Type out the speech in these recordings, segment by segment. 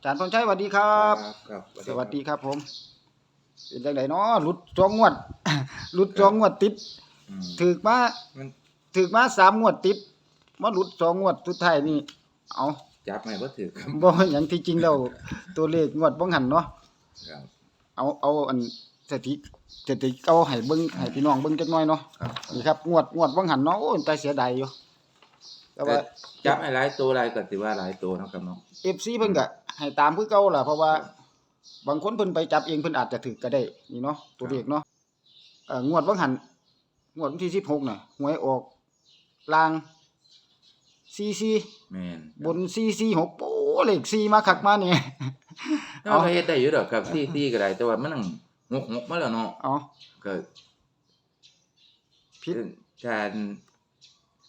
อาจารย์พรชัยสวัสดีครับ ครับสวัสดีครับผม เป็นจังไดเนาะหลุดสองงวด หลุดสองงวดติดอืมถึกมามันถึกมาสามงวดติดมาหลุดสองงวดสุดท้ายนี่ เอาจับไม่บ่ถือครับบ่หยังที่จริงแล้วตัวเลขงวดบ่หันเนาะ ครับ เอาเอาอันสถิติสถิติเอาให้เบิ่งให้พี่น้องเบิ่งจักหน่อยเนาะครับ นี่ครับงวดงวดบ่หันเนาะโอ้ยแต่เสียดายอยู่ แต่แต่ว่าจับให้หลายตัวหลายก็สิว่าหลายตัวเนาะครับเนาะ FC เพิ่นก็ให้ตามคือเก่าล่ะเพราะว่าบางคนเพิ่นไปจับเองเพิ่นอาจจะถึกก็ได้นี่เนาะตัวเลขเนาะเอ่องวดบ่หันงวดวันที่16น่ะหวยออกลาง44แม่นบน446โอ้เลข4มาคักมานี่เอาก็เฮ็ดได้อยู่ดอกครับที่ที่ก็ได้แต่ว่ามันนั่งงกงกมาแล้วเนาะ เอา ก็ผิด การ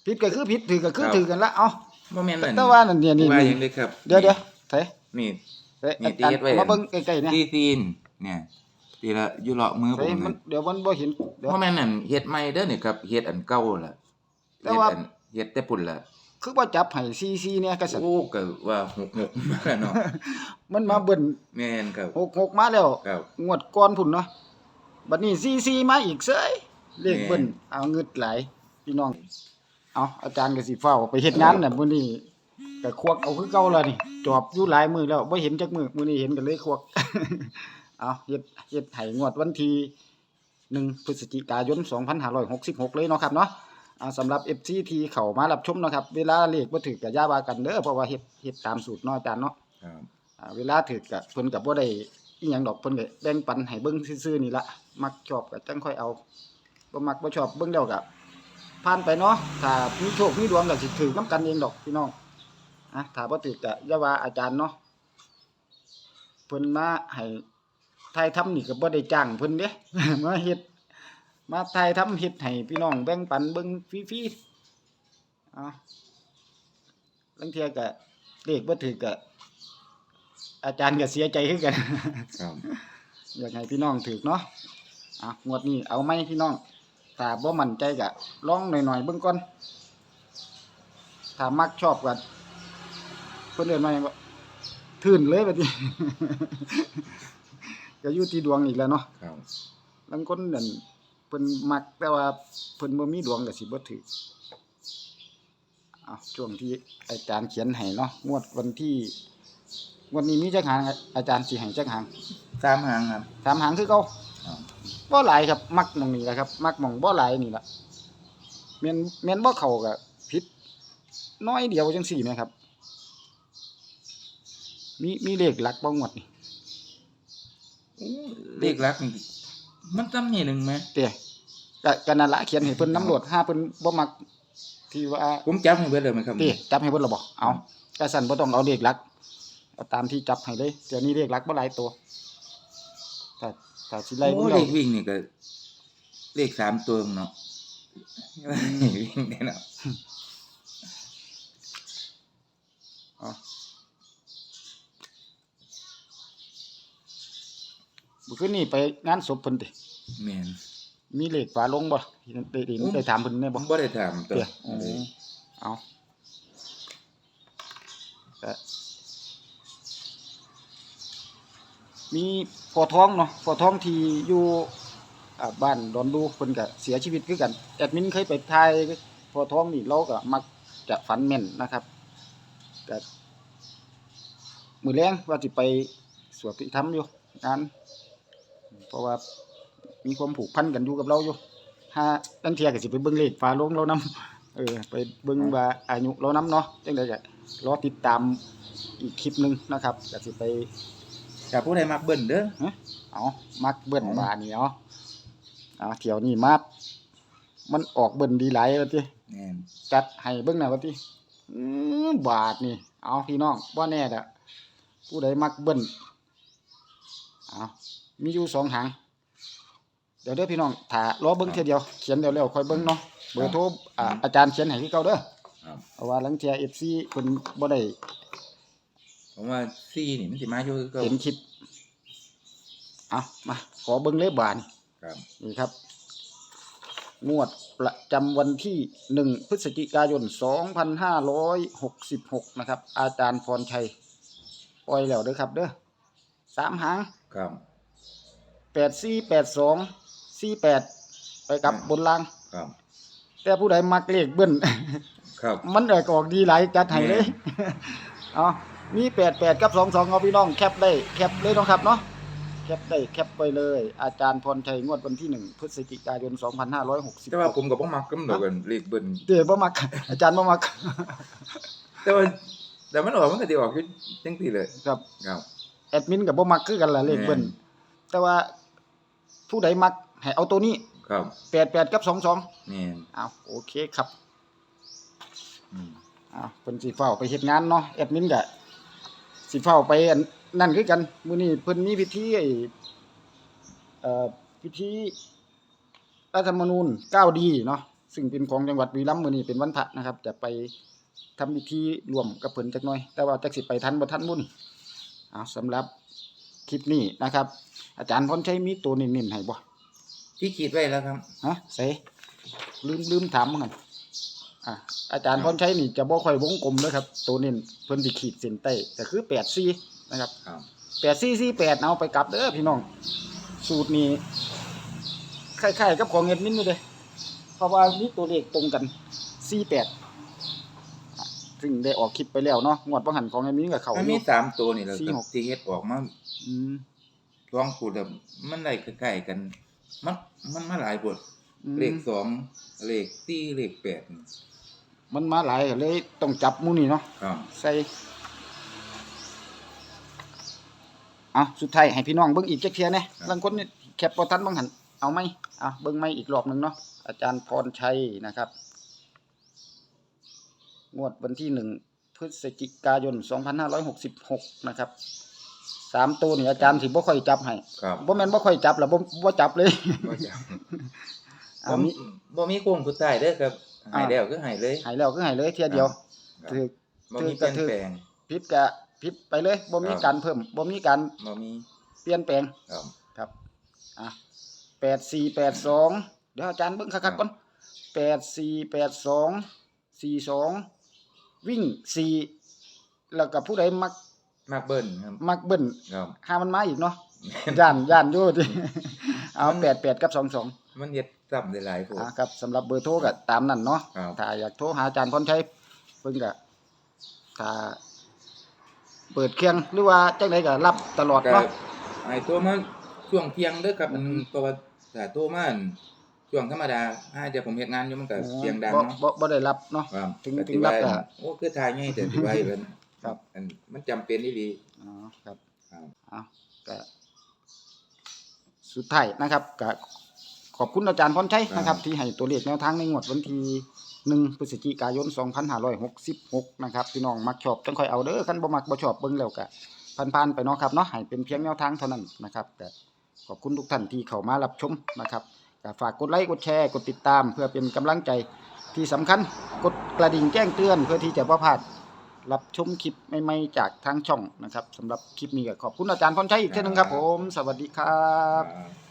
ผิดก็คือผิดถือก็คือครับถือกันละเอาบ่แม่นนั่นแต่ว่านั่นเนี่ยนี่ว่านี่หยังเลยครับ เดี๋ยวเดี๋ยวไสนี่เอ้ยนี่อันที่เฮ็ดไว้มาเบิ่งใกล้ๆนะที่ซีนเนี่ยทีละอยู่เลาะมือไสผมมันน่ะเดี๋ยวมันบ่เห็นเดี๋ยวบ่แม่นนั่นเฮ็ดใหม่เด้อนี่ครับเฮ็ดอันเก่าล่ะแต่เฮ็ดว่าอันเฮ็ดแต่ปุ่นล่ะคือบ่จับให้44เนี่ยก็สั่นโอ้ก็ว่าหกหกมาแล้วเนาะมันมาเบิ่นแม่นครับ66มาแล้วครับงวดก่อนพุ่นเนาะบัดนี้44มาอีกเซ้ยเลขเบิ่นแม่นเอาเงึดหลายพี่น้อง เอาอาจารย์ก็สิเฝ้าไปเฮ็ดงานน่ะมื้อนี้ก็ควักเอาคือเก่าแล้วนี่จอบอยู่หลายมื้อแล้วบ่เห็นจักมื้อมื้อนี้เห็นก็เลยควักเอาเฮ็ดเฮ็ดให้งวดวันที่1พฤศจิกายน 2566 เลยเนาะครับเนาะอ่าสำหรับ FC ที่เข้ามารับชมเนาะครับ เวลาเลขบ่ถูกก็อย่าว่ากันเด้อเพราะว่าเฮ็ดเฮ็ดตามสูตรเนาะอาจารย์เนาะครับอ่าเวลาถูกก็เพิ่นก็บ่ได้อีหยังดอกเพิ่นก็แบ่งปันให้เบิ่งซื่อๆนี่ละมักชอบก็จังค่อยเอาบ่มักบ่ชอบเบิ่งแล้วก็ ผ่านไปเนาะถ้ามีโชคมีดวงก็สิถือนํกันเองดอกพี่น้องอะถ้าบ่ถูกก็อย่าว่าอาจารย์เนาะเพิ่นมาให้ทายทำนี่ก็บ่ได้จ้างเพิ่นเด้ มาเฮ็ดมาทายทำเฮ็ดให้พี่น้องแบ่งปันเบิ่งฟรีๆอะลางเที่ยก็เลขบ่ถูกก็อาจารย์ก็เสียใจคือกัน ครับ อยากให้พี่น้องถือเนาะอะงวดนี้เอาไหมพี่น้อง ถ้าบ่มั่นใจก็ลองหน่อยๆเบิ่งก่อนถ้ามักชอบก็เพิ่นเอิ้นว่าหยังบ่ทื่นเลยบัดนี้ ก็อยู่ที่ดวงอีกแล้วเนาะครับบางคนนั่นเพิ่นมักแต่ว่าเพิ่นบ่มีดวงก็สิบ่ถืออะช่วงที่อาจารย์เขียนให้เนาะงวดวันที่งวันนี้มีจักหางอาจารย์สิให้จักหางสามหางครับสามหางคือเก่าครั บบ่หลายครับ มักหมองนี้แหละครับ มักหมองบ่หลายนี่ล่ะแม่นแม่นบ่เข้าก็ผิดน้อยเดียวจังซี่แหมครับ มีมีเลขหลักบ่งวดนี่เลขลักนี่มันจำนี่หนึ่งไหมเต้ก็ก็นั่นล่ะเขียนให้เพิ่นน้ำโหลดห้าเพิ่นบ่มักที่ว่าผมจับให้เบิดเลยไหมครับเต้จับให้เพิ่นและบ่เอาก็สั่นบ่ต้องเอาเลขหลักเอาตามที่จับให้เลยเดี๋ยวนี้เลขหลักบ่หลายตัวถ้า ถ้าสิไล่โอ้เบิ่งเลแล้วขวิ่งนี่ก็ เลขสามตัวเนาะวิ่งเนี่ยเนาะอ๋อมื้อคืนนี้ไปงานศพเพิ่นติแม่นมีเลขฝาลงบ่ได้ได้ได้ถามเพิ่นแน่ผบ่มบ่ได้ถามตัวเดี๋ยวอ๋อเอา มีพอท้องเนาะพอท้องที่อยู่บ้านดอนดูเพิ่นก็เสียชีวิตคือกันแอดมินเคยไปทายพอท้องนี่เราก็มักจะฝันแม่นนะครับก็มือแรงว่าสิไปสวดพิธรรมอยู่งานเพราะว่ามีความผูกพันกันอยู่กับเราอยู่ถ้าตั้งเทียก็สิไปเบิ่งเลขฝาลงเรานํเออไปเบิ่งว่าอายุเรานํเนาะจังได๋ก็รอติดตามอีกคลิปหนึงนะครับก็สิไป ถ้าผู้ใดมักเบิ่นเด้อเอามักเบิ่นอ๋อบานี่เอาเอาเที่ยวนี้มามันออกเบิ่นดีหลายว่าติแม่นจัดให้เบิ่งหน่อยว่าติอือบาทนี่ เอาพี่น้องบ่แน่ดอกผู้ใดมักเบิ่นเอามีอยู่สองหางเดี๋ยวเด้อพี่น้องถ้ารอเบิ่งเทื่อเดียวเขียนเร็วๆค่อยเบิ่งเนาะเบอร์โทรอ่าอาจารย์เขียนให้คือเก่าเด้อครับเพราะว่าหลังเที่ย FC เพิ่นบ่ได้ ผมว่าซี่นี่มันสิมาอยู่ก็เห็นคลิปเอามาขอเบิ่งเลยบาดนี่ครับนี่ครับ งวดประจำวันที่1พฤศจิกายน2566นะครับ อาจารย์พรชัยอปล่อยแล้วเด้อครับเด้อสามหางครับแปดสี่แปดสองสี่แปดไปกลับบนล่าง ครับ แต่ผู้ใดมักเลขเบิ้ลครับ มันเออกออกดีหลายจัดให้เลย เอา มีแปดแปดกับสองสองเอาพี่น้องแคปได้แคปเลยเนาะครับเนาะแคปได้แคปไปเลย อาจารย์พรชัยงวดวันที่หนึ่งพฤศจิกายนสองพันห้าร้อยหกสิบแต่ว่าผมก็บ่มักกำหนดกันเลขเบิ่นเดี๋ยวบ่มัก อาจารย์บ่มัก แต่ว่าแต่มันออกมันก็สิออกอยู่จังซี่เลยครับครับแอดมินกับบ่มักคือกันล่ะเลขเบิ้ลแม่นแต่ว่าผู้ใดมักให้เอาตัวนี้ครับแปดแปดกับสองสองแม่นเอาโอเคครับอืมเอาเพิ่นสิเฝ้าไปเฮ็ดงานเนาะแอดมินก็ สิเฝ้าไปอันนั่นคือกันมื้อนี้เพิ่นมีพิธีไอ้เอ่อพิธีรัฐธรรมนูญ9ดีเนาะซึ่งเป็นของจังหวัดบุรีรัมย์มื้อนี้เป็นวันพระนะครับ จะไปทำพิธีร่วมกับเพิ่นจักหน่อย แต่ว่าจักสิไปทันบ่ทันบุ่นเอาสำหรับคลิปนี้นะครับ อาจารย์พรชัยมีตัวเน้นๆให้บ่ที่คิดไว้แล้วครับ ฮะเสลืมลืมถามมัน อะอาจารย์พรชัยนี่จะบ่ค่อยวงกลมเด้อครับ ตัวเน้นเพิ่นสิขีดเส้นใต้ก็คือ84นะครับครับ8448เอาไปกลับเด้อพี่น้อง สูตรนี้คล้ายๆกับของเอ็ดมินนี่เด้เพราะว่ามีตัวเลขตรงกัน48อะซึ่งได้ออกคลิปไปแล้วเนาะงวดบ่หันของเอ็ดมินกับเขามันอมียู่ สามตัวนี่แหละสี่ครับหก ที่เฮ็ดออกมาอืมลองพูดแล้วมันได้ใกล้ๆกัน มันมันมาหลายบทอืมเลขสองเลขสี่เลขแปดนี่ มันมาหลายก็เลยต้องจับหมู่นี่เนาะครับใส่เอาสุดท้ายให้พี่น้องเบิ่งอีกจักเที่ยแหน่บางคนนี่แคปบ่ทันบางหันเอาไหมเอาเบิ่งไหมอีกรอบหนึงเนาะอาจารย์พรชัยนะครับ งวดวันที่หนึ่งพฤศจิกายน 2566 นะครับสามตัวนี่อาจารย์สิบ่ค่อยจับให้ครับบ่แม่นบ่ค่อยจับล่ะบ่บ่จับเลยบ่จ เอาำมีบ่มีโค้งสุดท้ายเด้อครับใหายอ่าแล้วคือใหายเลยให้แล้วคือให้เลยเที่ยเดียวครับถือบ่มีถืเปอลี่ยนก็ถือแปลงผิดก็ผิดไปเลยบ่มีครับการเพิ่มบ่มีการบ่มีเปลี่ยนแปลงครับครับอะแปดสี่แปดสองเดี๋ยวอาจารย์เบิ่งคักๆก่อนแปดสี่แปดสองสี่สองวิ่งสี่แล้วก็ผู้ใดมักมากเบิ้ลครับมักเบิ้ลครับหามันมาอีกเนาะย่านย่านอยู่ติเอามันแปดแปดกับสองสอง มันเฮ็ดซ้ำได้หลายโพด อะครับสำหรับเบอร์โทรก็ตามนั้นเนาะครับ ถ้าอยากโทรหาอาจารย์พรชัยเพิ่นก็ถ้าเปิดเครื่องหรือว่าจังไดก็รับตลอดก็เนาะ ไอ้ตัวมาช่วงเที่ยงเด้อครับมันอืม เพราะว่าถ้าโทรมาอั่นช่วงธรรมดาอ่าเดี๋ยวผมเฮ็ดงานอยู่มันก็เสียงดังบ่เนาะบ่บ่ได้รับเนาะ ครับถึงก็ถึงรับว่าอะโอ้คือทายง่ายแต่สิว่าอยู่เพิ่นครับ อันมันจำเป็นอีหลี อ๋อครับครับ เอาก็สุดท้ายนะครับก็ ขอบคุณอาจารย์พรชัยนะครับ ที่ให้ตัวเลขแนวทางในงวดวันที่หนึ่งพฤศจิกายน 2566 นะครับพี่น้องมักชอบจังค่อยเอาเด้อคันบ่มักบ่ชอบเบิ่งแล้วก็ผ่านๆไปเนาะครับเนาะให้เป็นเพียงแนวทางเท่านั้นนะครับก็ขอบคุณทุกท่านที่เข้ามารับชมนะครับก็ฝากกดไลค์กดแชร์กดติดตาม เพื่อเป็นกำลังใจที่สำคัญกดกระดิ่งแจ้งเตือนเพื่อที่จะบ่พลาดรับชมคลิปใหม่ๆจากทางช่องนะครับสำหรับคลิปนี้ก็ขอบคุณอาจารย์พรชัยอีกเท่านึงครับผม สวัสดีครับครับ